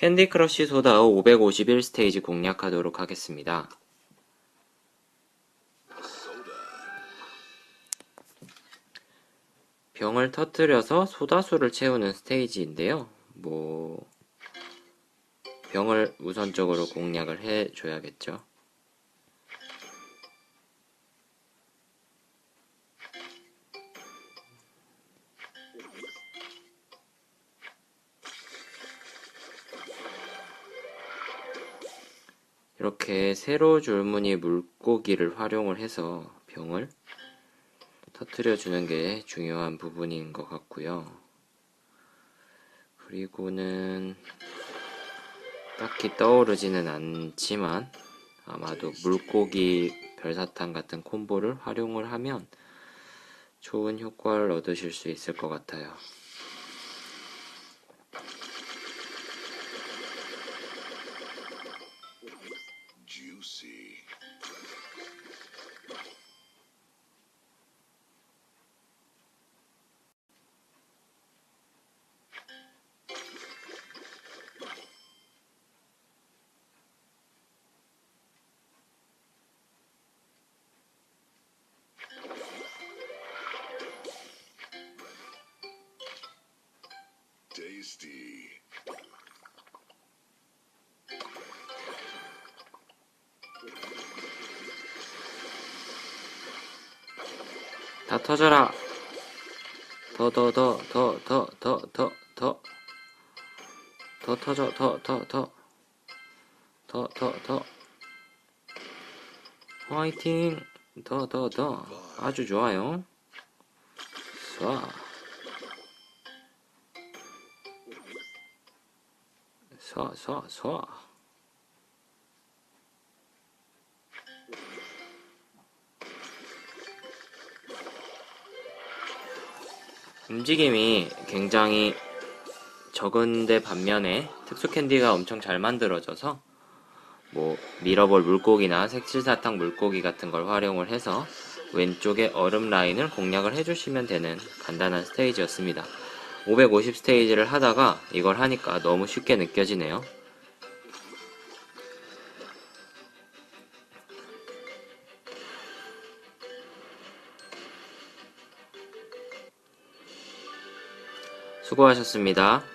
캔디 크러쉬 소다의 551 스테이지 공략하도록 하겠습니다. 병을 터뜨려서 소다수를 채우는 스테이지인데요. 뭐 병을 우선적으로 공략을 해줘야겠죠. 이렇게 세로 줄무늬 물고기를 활용을 해서 병을 터트려 주는 게 중요한 부분인 것 같고요. 그리고는 딱히 떠오르지는 않지만 아마도 물고기 별사탕 같은 콤보를 활용을 하면 좋은 효과를 얻으실 수 있을 것 같아요. Tasty. 다 터져라. 더, 더, 더, 더, 더, 더, 더, 더. 더 터져, 더, 더, 더. 더, 더, 더. 화이팅! 더, 더, 더. 아주 좋아요. 쏴. 쏴, 쏴, 쏴. 움직임이 굉장히 적은데 반면에 특수 캔디가 엄청 잘 만들어져서 뭐 밀어볼 물고기나 색칠사탕 물고기 같은 걸 활용을 해서 왼쪽에 얼음 라인을 공략을 해주시면 되는 간단한 스테이지였습니다. 550 스테이지를 하다가 이걸 하니까 너무 쉽게 느껴지네요. 수고하셨습니다.